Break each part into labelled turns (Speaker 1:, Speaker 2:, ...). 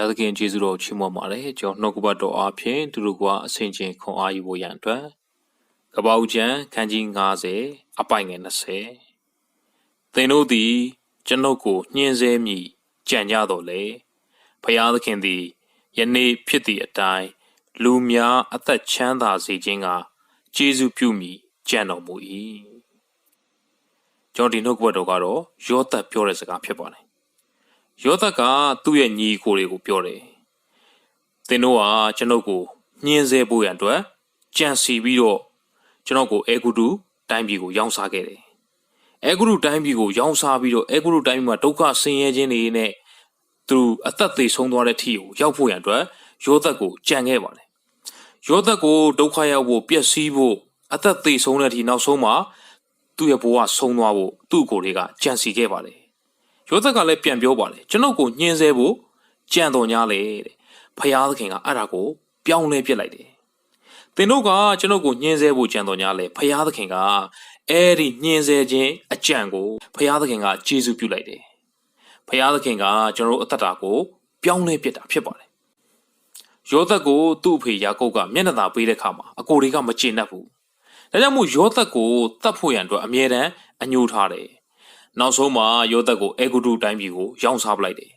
Speaker 1: ရာသခင်ကျေးဇူးတော်ချီးမွမ်းပါတယ်ကျွန်တော်နှုတ်ကပတ်တော်အားဖြင့်သူတို့ကအဆင်ချင်းခွန်အားယူဖို့ရန်အတွက်ကပ္ပဦးကျမ်းခန်းကြီး90အပိုင်ငယ်20သင်တို့သည် ကျွန်ုပ်ကိုညှင်းဆဲမိကြံကြတော်လေဖျားသခင်သည်ယနေ့ဖြစ်သည့်အတိုင်းလူများအသက်ချမ်းသာစေခြင်းကကျေးဇူးပြုမိကြံတော်မူ၏ကျွန်တော်ဒီနှုတ်ကပတ်တော်ကတော့ယောသတ်ပြောတဲ့စကားဖြစ်ပါတယ် ယောသတ်ကသူ့ရဲ့ညီကိုတွေကိုပြောတယ်သင်တို့ကကျွန်ုပ်ကိုညှင်းဆဲဖို့ရန်အတွက်ကြံစီပြီးတော့ကျွန်တော်ကိုအေဂုတုတိုင်းပြည်ကိုရောင်းစားခဲ့တယ်အေဂုတုတိုင်းပြည်ကိုရောင်းစားပြီးတော့အေဂုတုတိုင်းပြည်မှာဒုက္ခဆင်းရဲခြင်းတွေနဲ့သူအသက်သေဆုံးသွားတဲ့ထီကိုရောက်ဖို့ရန်အတွက်ယောသတ်ကိုကြံခဲ့ပါတယ်ယောသတ်ကိုဒုက္ခရောက်ဖို့ပျက်စီးဖို့အသက်သေဆုံးတဲ့ထီနောက်ဆုံးမှာသူ့ရဲ့ဘဝဆုံးသွားဖို့သူ့ကိုယ်တွေကကြံစီခဲ့ပါတယ် ယောသက်ကလည်းပြန်ပြောပါတယ်ကျွန်ုပ်ကိုညှင်းဆဲဖို့ကြံတော်ညာလေတဲ့ဖယားသခင်ကအဲ့ဒါကိုပြောင်းလဲပြစ်လိုက်တယ်သင်တို့ကကျွန်ုပ်ကိုညှင်းဆဲဖို့ကြံတော်ညာလေဖယားသခင်ကအဲ့ဒီညှင်းဆဲခြင်းအကြံကိုဖယားသခင်ကကျေးဇူးပြုလိုက်တယ်ဖယားသခင်ကကျွန်တော်တို့အသက်တာကိုပြောင်းလဲပြစ်တာဖြစ်ပါတယ်ယောသက်ကိုသူ့အဖေယာကုပ်ကမျက်နှာသာပေးတဲ့ခါမှာအကိုတွေကမကျေနပ်ဘူးဒါကြောင့်မို့ယောသက်ကိုတတ်ဖို့ရန်အတွက်အမြဲတမ်းအညှိုးထားတယ် နောက်ဆုံးမှာယောသက်ကိုအေဂုတုတိုင်းပြည်ကိုရောင်းစားပလိုက်တယ်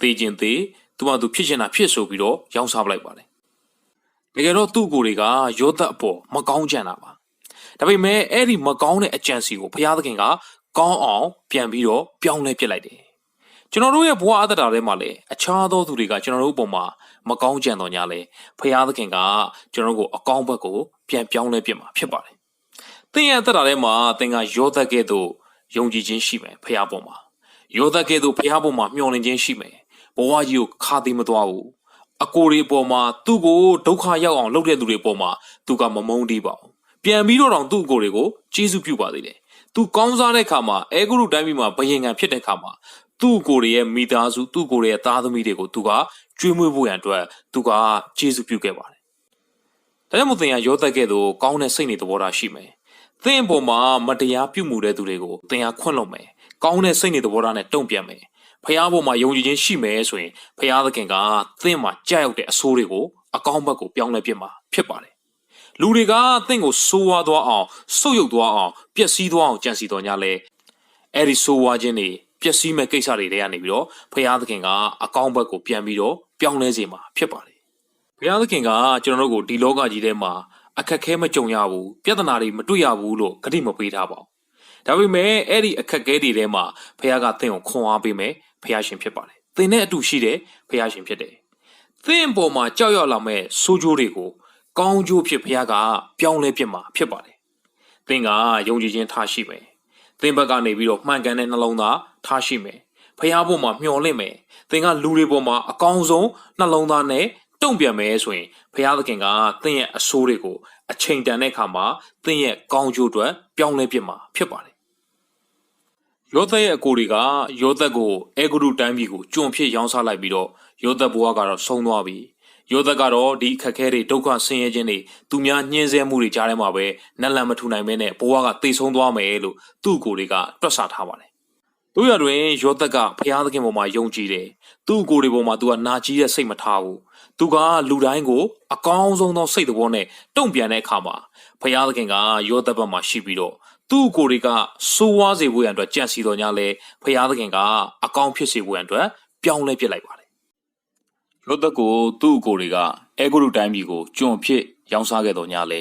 Speaker 1: သေခြင်းသေးသူမှသူဖြစ်ချင်တာဖြစ်ဆိုပြီးတော့ရောင်းစားပလိုက်ပါတယ်တကယ်တော့သူ့ကိုယ်တွေကယောသက်အပေါ်မကောင်းကြံတာပါဒါပေမဲ့အဲ့ဒီမကောင်းတဲ့အကြံစီကိုဘုရားသခင်ကကောင်းအောင်ပြန်ပြီးတော့ပြောင်းလဲပြစ်လိုက်တယ်ကျွန်တော်တို့ရဲ့ဘဝအသက်တာထဲမှာလည်းအခြားသောသူတွေကကျွန်တော်တို့အပေါ်မှာမကောင်းကြံတော့ညာလဲဖခင်သခင်ကကျွန်တော်တို့ကိုအကောင်းဘက်ကိုပြန်ပြောင်းလဲပြစ်မှာဖြစ်ပါတယ်။သင်ရဲ့အသက်တာထဲမှာသင်ကယောသက်ကဲ့သို့ ယုံကြည်ခြင်းရှိမယ်ဖခင်ပေါ်မှာယောသက်ကဲ့သို့ဖခင်ပေါ်မှာမျှော်လင့်ခြင်းရှိမယ်ဘဝကြီးကိုခါသိမသွားဘူးအကိုတွေပေါ်မှာသူ့ကိုဒုက္ခရောက်အောင်လုပ်တဲ့သူတွေပေါ်မှာသူကမမုန်းတီးပါဘူးပြန်ပြီးတော့တောင်သူ့ကိုယ်တွေကိုကျေးဇူးပြုပါသေးတယ်သူကောင်းစားတဲ့ခါမှာအဲဂုရုတိုင်းပြည်မှာဘယင်ငံဖြစ်တဲ့ခါမှာသူ့ကိုယ်ရဲ့မိသားစုသူ့ကိုယ်ရဲ့သားသမီးတွေကိုသူကကျွေးမွေးဖို့ရန်အတွက်သူကကျေးဇူးပြုခဲ့ပါတယ်။ဒါကြောင့်မို့သင်ကရောသက်ကဲ့သို့ကောင်းတဲ့စိတ်နေသဘောထားရှိမယ်။ သင်အပေါ်မှာမတရားပြုမှုတဲ့သူတွေကိုသင်ကခွင့်လွှတ်မယ်။ကောင်းတဲ့စိတ်နေသဘောထားနဲ့တုံ့ပြန်မယ်။ဖះပေါ်မှာယုံကြည်ခြင်းရှိမယ်ဆိုရင်ဖះသခင်ကသင်မှာကြောက်ရောက်တဲ့အဆိုးတွေကိုအကောင်းဘက်ကိုပြောင်းလဲပြစ်မှာဖြစ်ပါတယ်။လူတွေကသင်ကိုဆိုးဝါးသွားအောင်ဆုတ်ယုတ်သွားအောင်ပျက်စီးသွားအောင်ကြံစီတော်냐လဲအဲ့ဒီဆိုးဝါးခြင်းတွေပျက်စီးမဲ့ကိစ္စတွေတွေကနေပြီးတော့ဖရာသခင်ကအကောင်းဘက်ကိုပြန်ပြီးတော့ပြောင်းလဲစေမှာဖြစ်ပါတယ်။ဖရာသခင်ကကျွန်တော်တို့ကိုဒီလောကကြီးထဲမှာ အခက်ခဲမကြုံရဘူးပြဿနာတွေမတွေ့ရဘူးလို့ဂတိမပေးထားပါဘူး။ဒါပေမဲ့အဲ့ဒီအခက်ခဲတွေထဲမှာဖရာကသင်ကိုခွန်အားပေးမယ်ဖရာရှင်ဖြစ်ပါတယ်။သင်နဲ့အတူရှိတဲ့ဖရာရှင်ဖြစ်တယ်။သင်အပေါ်မှာကြောက်ရွံ့လာမဲ့ဆိုးကျိုးတွေကိုကောင်းကျိုးဖြစ်ဖရာကပြောင်းလဲပြစ်မှာဖြစ်ပါတယ်။သင်ကယုံကြည်ခြင်းထားရှိမယ်။သင်ဘက်ကနေပြီးတော့မှန်ကန်တဲ့နှလုံးသားထားရှိမယ်ဖះဘုံမှာမျှော်လင့်မယ်သင်ကလူတွေပေါ်မှာအကောင်းဆုံးနှလုံးသားနဲ့ တုံ့ပြန်မယ်ဆိုရင်ဖះသခင်ကသင်ရဲ့အဆိုးတွေကိုအချိန်တန်တဲ့အခါမှာသင်ရဲ့ကောင်းကျိုးအတွက်ပြောင်းလဲပြမှာဖြစ်ပါတယ်ယောသက်ရဲ့အကိုတွေကယောသက်ကိုအေဂရုတိုင်းပြည်ကိုကျွံဖြစ်ရောင်းစားလိုက်ပြီးတော့ယောသက်ဘဝကတော့ဆုံးသွားပြီယောသက်ကတော့ဒီအခက်ခဲတွေဒုက္ခဆင်းရဲခြင်းတွေသူများညှင်းဆဲမှုတွေကြားထဲမှာပဲနက်လန်မထူနိုင်မဲနဲ့ဘဝကတိတ်ဆုံးသွားမယ်လို့သူ့ကိုယ်တွေကတွက်ဆထားပါတယ် တို့ရတွင်ယောသက်ကဖျားသခင်ပေါ်မှာယုံကြည်တယ်သူ့ကိုယ်တွေပေါ်မှာသူကနာကြီးတဲ့စိတ်မထားဘူးသူကလူတိုင်းကိုအကောင်းဆုံးသောစိတ်သဘောနဲ့တုံ့ပြန်တဲ့အခါမှာဖျားသခင်ကယောသက်ဘက်မှာရှိပြီးတော့သူ့ကိုယ်တွေကစိုးဝါးစေဖို့ရန်အတွက်ကြံစီတော်ညာလဲဖျားသခင်ကအကောင်းဖြစ်စေဖို့ရန်အတွက်ပြောင်းလဲပြစ်လိုက်ပါတယ်ယောသက်ကိုသူ့ကိုယ်တွေကအဲဂုရုတိုင်းပြည်ကိုကျွံဖြစ်ရောင်းစားခဲ့တော်ညာလဲ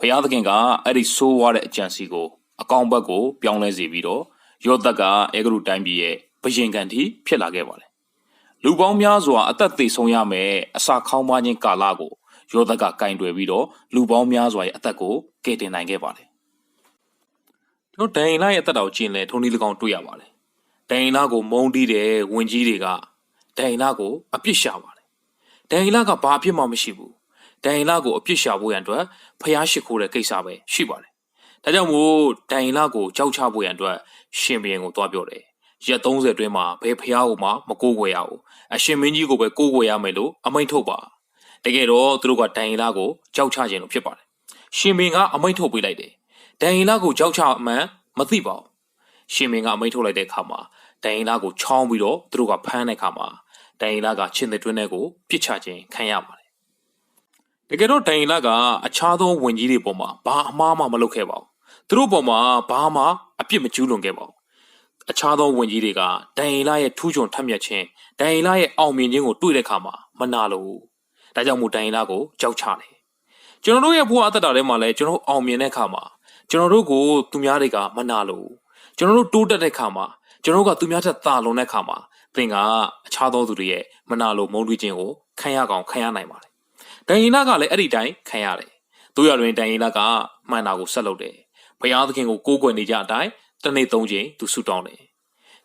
Speaker 1: ဖျားသခင်ကအဲ့ဒီစိုးဝါးတဲ့အကြံစီကိုအကောင်းဘက်ကိုပြောင်းလဲစေပြီးတော့ ယောသက်ကအေဂရုတိုင်းပြည်ရဲ့ဘယင်ကန်တီဖြစ်လာခဲ့ပါတယ်။လူပေါင်းများစွာအသက်သေဆုံးရမယ်အစာခေါင်းပါခြင်းကာလကိုယောသက်ကကင်တွယ်ပြီးတော့လူပေါင်းများစွာရဲ့အသက်ကိုကယ်တင်နိုင်ခဲ့ပါတယ်။တို့ဒိန်လာရဲ့အသက်တော်ကျင်လဲထုံးဒီ၎င်းတွေ့ရပါတယ်။ဒိန်လာကိုမုန်းတီးတဲ့ဝင်ကြီးတွေကဒိန်လာကိုအပြစ်ရှာပါတယ်။ဒိန်လာကဘာအပြစ်မှမရှိဘူး။ဒိန်လာကိုအပြစ်ရှာဖို့ရန်အတွက်ဖျားရှိခိုးတဲ့ကိစ္စပဲရှိပါတယ်။ ဒါကြောင့်မို့ဒိုင်လာကိုကြောက်ချဖို့ရန်အတွက်ရှင်ဘီရင်ကိုတွားပြောတယ်။ရက်30အတွင်းမှာဘယ်ဖျားကိုမှမကိုးကွယ်ရဘူး။အရှင်မင်းကြီးကိုပဲကိုးကွယ်ရမယ်လို့အမိန့်ထုတ်ပါ။တကယ်တော့သူတို့ကဒိုင်လာကိုကြောက်ချခြင်းလို့ဖြစ်ပါတယ်။ရှင်ဘင်ကအမိန့်ထုတ်ပေးလိုက်တယ်။ဒိုင်လာကိုကြောက်ချအမှန်မသိပါဘူး။ရှင်ဘင်ကအမိန့်ထုတ်လိုက်တဲ့အခါမှာဒိုင်လာကိုချောင်းပြီးတော့သူတို့ကဖမ်းတဲ့အခါမှာဒိုင်လာကချင်းတဲ့တွင်းထဲကိုပြစ်ချခြင်းခံရပါတယ်တကယ်တော့ဒိုင်လာကအခြားသောဝင်ကြီးတွေပေါ်မှာဘာအမှားမှမလုပ်ခဲ့ပါဘူး သူတို့ပေါ်မှာဘာမှအပြစ်မကျူးလွန်ခဲ့ပါဘူးအခြားသောဝင်ကြီးတွေကဒိုင်လာရဲ့ထူးချွန်ထက်မြက်ခြင်းဒိုင်လာရဲ့အောင်မြင်ခြင်းကိုတွေ့တဲ့အခါမှာမနာလို့ဒါကြောင့်မို့ဒိုင်လာကိုကြောက်ချတယ်ကျွန်တော်တို့ရဲ့ဘဝအသက်တာထဲမှာလည်းကျွန်တော်အောင်မြင်တဲ့အခါမှာကျွန်တော်တို့ကိုသူများတွေကမနာလို့ကျွန်တော်တို့တိုးတက်တဲ့အခါမှာကျွန်တော်တို့ကသူများထက်သာလွန်တဲ့အခါမှာသင်ကအခြားသောသူတွေရဲ့မနာလို့မုန်းတွေးခြင်းကိုခံရကောင်ခံရနိုင်ပါတယ်ဒိုင်လာကလည်းအဲ့ဒီတိုင်းခံရတယ်တို့ရတွင်ဒိုင်လာကမှန်တာကိုဆက်လုပ်တယ် ဘုရားသခင်ကိုကိုးကွယ်နေကြအတိုင်းတစ်နေ့သုံးချိန်သူဆုတောင်းတယ်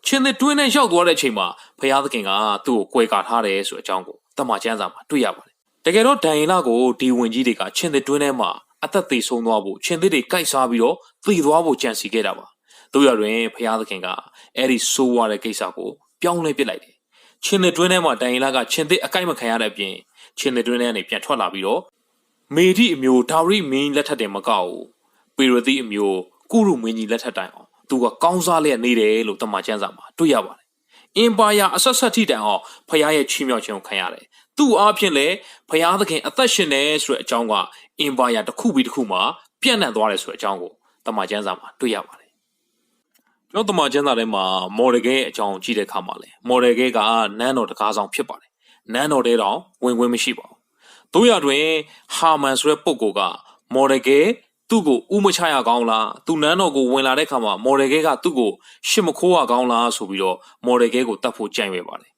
Speaker 1: ချင်းတဲ့တွင်းနဲ့ရောက်သွားတဲ့အချိန်မှာဘုရားသခင်ကသူ့ကိုကွယ်ကာထားတယ်ဆိုတဲ့အကြောင်းကိုတမန်ကျမ်းစာမှာတွေ့ရပါတယ်တကယ်တော့ဒိုင်လာကိုဒီဝင်ကြီးတွေကချင်းတဲ့တွင်းထဲမှာအသက်သေဆုံးသွားဖို့ချင်းသစ်တွေကိုက်စားပြီးတော့သေသွားဖို့ကြံစီခဲ့တာပါတို့ရတွင်ဘုရားသခင်ကအဲ့ဒီဆိုးဝါးတဲ့ကိစ္စကိုပြောင်းလဲပစ်လိုက်တယ်ချင်းတဲ့တွင်းထဲမှာဒိုင်လာကချင်းသစ်အကိုက်မခံရတဲ့အပြင်ချင်းတဲ့တွင်းထဲကနေပြန်ထွက်လာပြီးတော့မေဒီအမျိုးဒါဝိမင်းလက်ထက်တင်မကောက်ဘူး ပေရတိအမျိုးကုရုမင်းကြီးလက်ထက်တိုင်အောင်သူကကောင်းစားလျက်နေတယ်လို့တမန်ကျမ်းစာမှာတွေ့ရပါတယ်အင်ပါယာအဆက်ဆက်ထိတိုင်အောင်ဖခင်ရဲ့ချီးမြှောက်ခြင်းကိုခံရတယ်သူ့အားဖြင့်လည်းဖခင်သခင်အသက်ရှင်တယ်ဆိုတဲ့အကြောင်းကအင်ပါယာတစ်ခုပြီးတစ်ခုမှာပြန့်နှံ့သွားတယ်ဆိုတဲ့အကြောင်းကိုတမန်ကျမ်းစာမှာတွေ့ရပါတယ်ကျွန်တော်တမန်ကျမ်းစာထဲမှာမော်ဒကဲအကြောင်းကြည့်တဲ့အခါမှာလေမော်ဒကဲကနန်းတော်တကားဆောင်ဖြစ်ပါတယ်နန်းတော်တဲတောင်ဝင်ခွင့်မရှိပါဘူးတို့ရတွင်ဟာမန်ဆိုတဲ့ပုဂ္ဂိုလ်ကမော်ဒကဲ သူ့ကိုဥမချရကောင်းလားသူနန်းတော်ကိုဝင်လာတဲ့ခါမှာမော်ဒကဲကသူ့ကိုရှစ်မခိုးရကောင်းလားဆိုပြီးတော့မော်ဒကဲကိုတတ်ဖို့ကြိုင်ပဲပါတယ်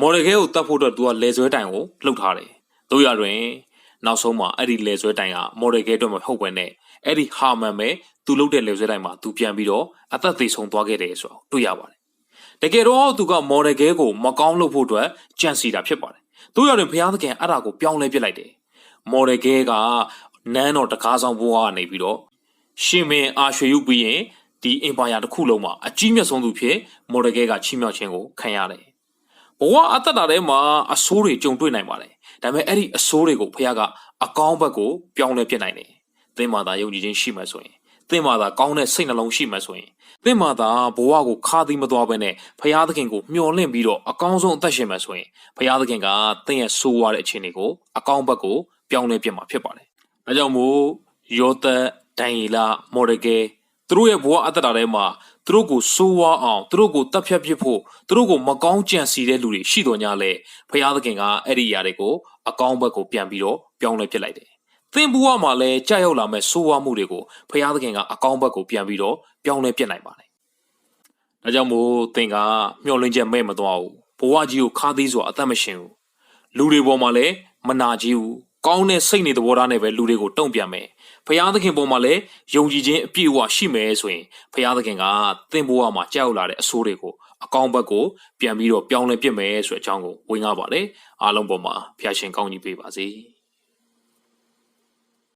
Speaker 1: မော်ဒကဲကိုတတ်ဖို့တော့သူကလေဆွဲတိုင်ကိုလှုပ်ထားတယ်တို့ရတွင်နောက်ဆုံးမှာအဲ့ဒီလေဆွဲတိုင်ကမော်ဒကဲအတွက်မဟုတ်ဘဲနဲ့အဲ့ဒီဟာမန်ပဲသူလှုပ်တဲ့လေဆွဲတိုင်မှာသူပြန်ပြီးတော့အသက်သေဆုံးသွားခဲ့တယ်ဆိုတော့တွေ့ရပါတယ်တကယ်တော့သူကမော်ဒကဲကိုမကောင်းလုပ်ဖို့အတွက်ကြံစီတာဖြစ်ပါတယ်တို့ရတွင်ဘုရားသခင်အဲ့ဒါကိုပြောင်းလဲပြစ်လိုက်တယ်မော်ဒကဲက နန်းတော်တကားဆောင်ဘိုးကနေပြီးတော့ရှင်မင်းအာရွှေရုပ်ပြီးရင်ဒီအင်ပါယာတစ်ခုလုံးမှာအကြီးမြတ်ဆုံးသူဖြစ်မော်ဒကဲကချီးမြှောက်ခြင်းကိုခံရတယ်။ဘဝအသက်တာထဲမှာအဆိုးတွေကြုံတွေ့နိုင်ပါတယ်။ဒါပေမဲ့အဲ့ဒီအဆိုးတွေကိုဖခင်ကအကောင်းဘက်ကိုပြောင်းလဲပြစ်နိုင်တယ်။သင်မာသာယုံကြည်ခြင်းရှိမှဆိုရင်သင်မာသာကောင်းတဲ့စိတ်နှလုံးရှိမှဆိုရင်သင်မာသာဘဝကိုခါသီးမသွားဘဲနဲ့ဖခင်သခင်ကိုမျှော်လင့်ပြီးတော့အကောင်းဆုံးအသက်ရှင်မှဆိုရင်ဖခင်သခင်ကသင်ရဲ့ဆိုးရတဲ့အခြေအနေကိုအကောင်းဘက်ကိုပြောင်းလဲပြစ်မှာဖြစ်ပါတယ်။ ဒါကြောင့်မို့ယောသတ်ဒိုင်ယေလမော်ဒကဲသူတို့ရဲ့ဘဝအတ္တတာထဲမှာသူတို့ကိုစိုးဝါအောင်သူတို့ကိုတပ်ဖြတ်ပစ်ဖို့သူတို့ကိုမကောင်းကြံစီတဲ့လူတွေရှိတော်냐လဲဖခင်သခင်ကအဲ့ဒီຢာတွေကိုအကောင်းဘက်ကိုပြန်ပြီးတော့ပြောင်းလဲပစ်လိုက်တယ်။သင်ဘဝမှာလည်းကြာရောက်လာမဲ့စိုးဝါမှုတွေကိုဖခင်သခင်ကအကောင်းဘက်ကိုပြန်ပြီးတော့ပြောင်းလဲပစ်နိုင်ပါတယ်။ဒါကြောင့်မို့သင်ကမျှော်လင့်ချက်မဲ့မသွားဘူး။ဘဝကြီးကိုခါးသီးစွာအသက်မရှင်ဘူး။လူတွေပေါ်မှာလည်းမနာကြီးဘူး။ ကောင်းတဲ့စိတ်နေသဘောထားနဲ့ပဲလူတွေကိုတုံ့ပြန်မယ်ဖရာသခင်ပေါ်မှာလည်းယုံကြည်ခြင်းအပြည့်အဝရှိမယ်ဆိုရင်ဖရာသခင်ကသင်ဘဝမှာကြောက်လာတဲ့အဆိုးတွေကိုအကောင်းဘက်ကိုပြန်ပြီးတော့ပြောင်းလဲပြစ်မယ်ဆိုတဲ့အကြောင်းကိုဝင်ကားပါတယ်အားလုံးပေါ်မှာဖရာရှင်ကောင်းကြီးပေးပါစေ။